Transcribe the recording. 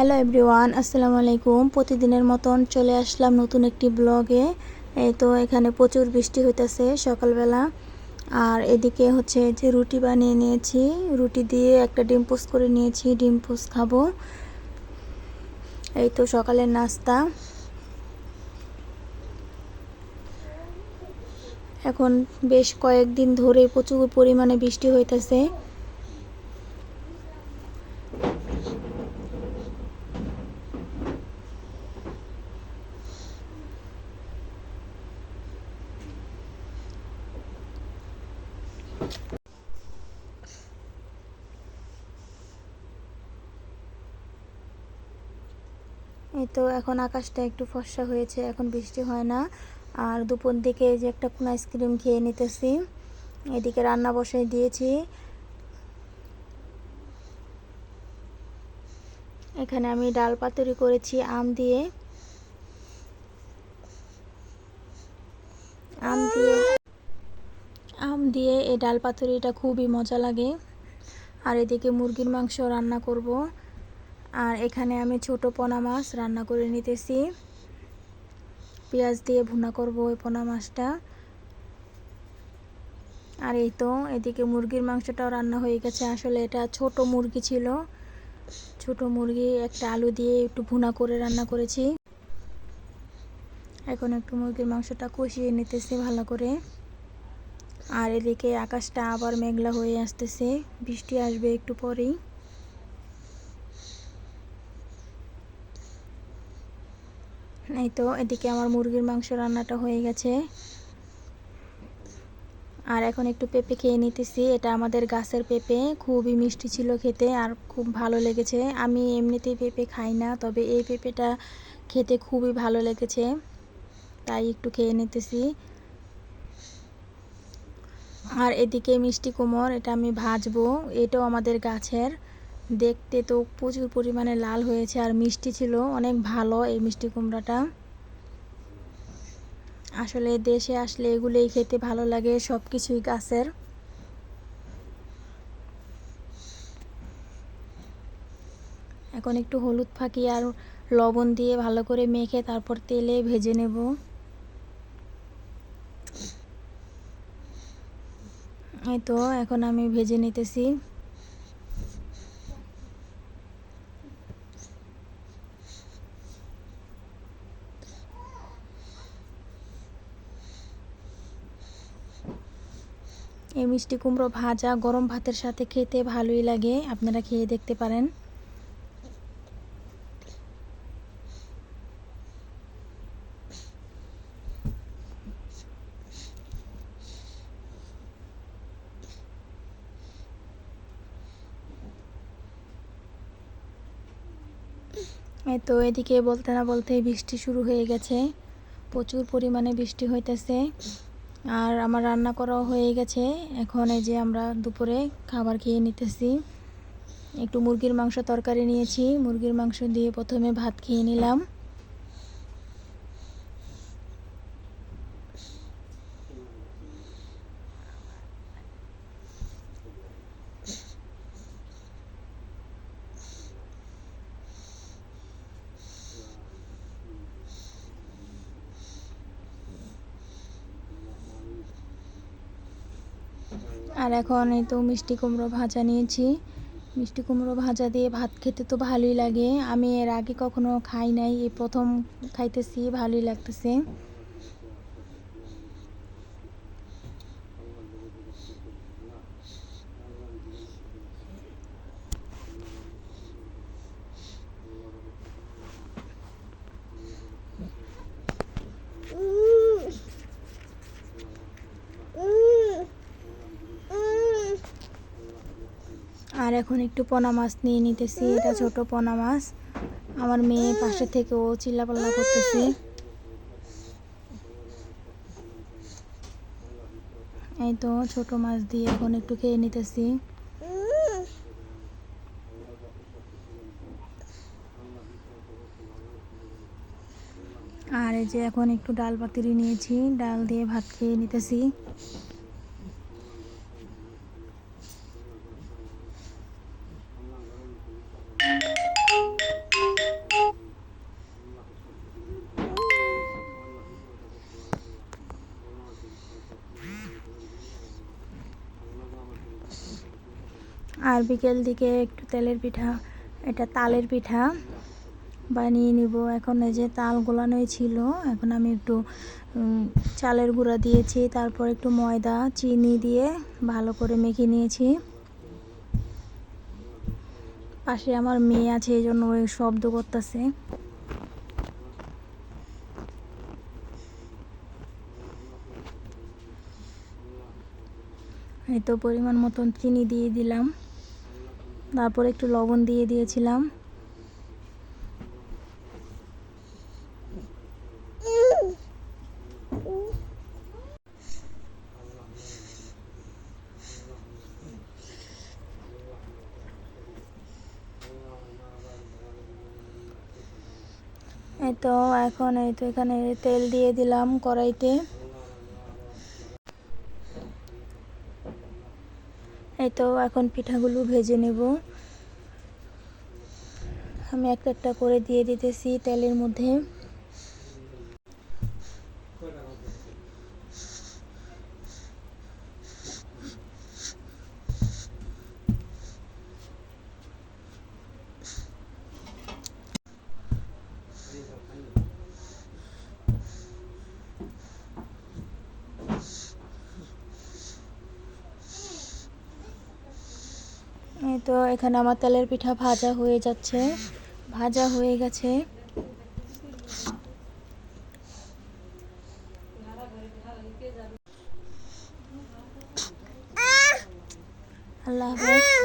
Hello everyone আসসালামু আলাইকুম। প্রতিদিনের মতন চলে আসলাম নতুন একটি ব্লগে। এই তো এখানে প্রচুর বৃষ্টি হইতেছে সকালবেলা। আর এদিকে হচ্ছে যে রুটি বানিয়ে নিয়েছি। রুটি দিয়ে একটা ডিম পোস্ট করে নিয়েছি, ডিম পোস্ট খাব। এই তো সকালের নাস্তা। এখন বেশ কয়েকদিন ধরে প্রচুর পরিমাণে বৃষ্টি হইতেছে। তো এখন আকাশটা একটু ফর্সা হয়েছে, এখন বৃষ্টি হয় না। আর দুপুর দিকে যে একটা কোন আইসক্রিম খেয়ে নিতেছি। এদিকে রান্না বসাই দিয়েছি। এখানে আমি ডাল পাতুরি করেছি, আম দিয়ে। আম দিয়ে দিয়ে এই ডাল পাতুরিটা খুবই মজা লাগে। আর এদিকে মুরগির মাংস রান্না করব। আর এখানে আমি ছোট পোনা মাছ রান্না করে নিতেছি। পেঁয়াজ দিয়ে ভুনা করব ওই পোনা মাছটা। আর এই তো, এদিকে মুরগির মাংসটাও রান্না হয়ে গেছে। আসলে এটা ছোট মুরগি ছিল। ছোট মুরগি, একটা আলু দিয়ে একটু ভুনা করে রান্না করেছি। এখন একটু মুরগির মাংসটা কষিয়ে নিতেছি ভালো করে। আর এদিকে আকাশটা আবার মেঘলা হয়ে আসতেছে। বৃষ্টি আসবে একটু পরেই। এই তো, এদিকে আমার মুরগির মাংস রান্নাটা হয়ে গেছে। আর এখন একটু পেঁপে খেয়ে নিতেছি। এটা আমাদের গাছের পেঁপে, খুবই মিষ্টি ছিল খেতে আর খুব ভালো লেগেছে। আমি এমনিতেই পেঁপে খাই না, তবে এই পেঁপেটা খেতে খুবই ভালো লেগেছে। তাই একটু খেয়ে নিতেছি। আর এদিকে মিষ্টি কুমড়, এটা আমি ভাজবো। এটাও আমাদের গাছের। দেখতে তো প্রচুর পরিমাণে লাল হয়েছে আর মিষ্টি ছিল। অনেক ভালো এই মিষ্টি কুমড়াটা। আসলে দেশে আসলে এগুলোই খেতে ভালো লাগে সব কিছুই গাছের। এখন একটু হলুদ ফাঁকি আর লবণ দিয়ে ভালো করে মেখে তারপর তেলে ভেজে নেব। এই তো, এখন আমি ভেজে নিতেছি। এই মিষ্টি কুমড়ো ভাজা গরম ভাতের সাথে খেতে ভালোই লাগে, আপনারা খেয়ে দেখতে পারেন। তো এদিকে বলতে না বলতে বৃষ্টি শুরু হয়ে গেছে। প্রচুর পরিমাণে বৃষ্টি হইতেছে। আর আমার রান্না করাও হয়ে গেছে। এখন এই যে আমরা দুপুরে খাবার খেয়ে নিতেছি। একটু মুরগির মাংস তরকারি নিয়েছি। মুরগির মাংস দিয়ে প্রথমে ভাত খেয়ে নিলাম। আর এখন এই তো মিষ্টি কুমড়ো ভাজা নিয়েছি। মিষ্টি কুমড়ো ভাজা দিয়ে ভাত খেতে তো ভালোই লাগে। আমি এর আগে কখনো খাই নাই, এই প্রথম খাইতেছি, ভালোই লাগতেছে। আর এখন একটু পোনা মাছ নিয়ে নিতেছি, এটা ছোট পোনা মাছ। আমার মেয়ে পাশে থেকে ও চিল্লাপাল্লা করতেছে। এই তো ছোট মাছ দিয়ে এখন একটু খেয়ে নিতেছি। আর এই যে এখন একটু ডাল পাতিরি নিয়েছি, ডাল দিয়ে ভাত খেয়ে নিতেছি। আর বিকেল দিকে একটু তেলের পিঠা, এটা তালের পিঠা বানিয়ে নিব। এখন এই যে তাল গোলানোই ছিল, এখন আমি একটু চালের গুঁড়া দিয়েছি, তারপর একটু ময়দা, চিনি দিয়ে ভালো করে মেখে নিয়েছি। পাশে আমার মেয়ে আছে, এই জন্য ওই শব্দ করতেছে। এই তো পরিমাণ মতন চিনি দিয়ে দিলাম। তারপর একটু লবণ দিয়ে দিয়েছিলাম। এই তো, এখন এই তো এখানে তেল দিয়ে দিলাম কড়াইতে। এই তো এখন পিঠাগুলো ভেজে নেব। আমি একটা একটা করে দিয়ে দিতেছি তেলের মধ্যে এই তো এখানে আমার তেলের পিঠা ভাজা হয়ে যাচ্ছে। ভাজা হয়ে গেছে। আল্লাহ হাফেজ।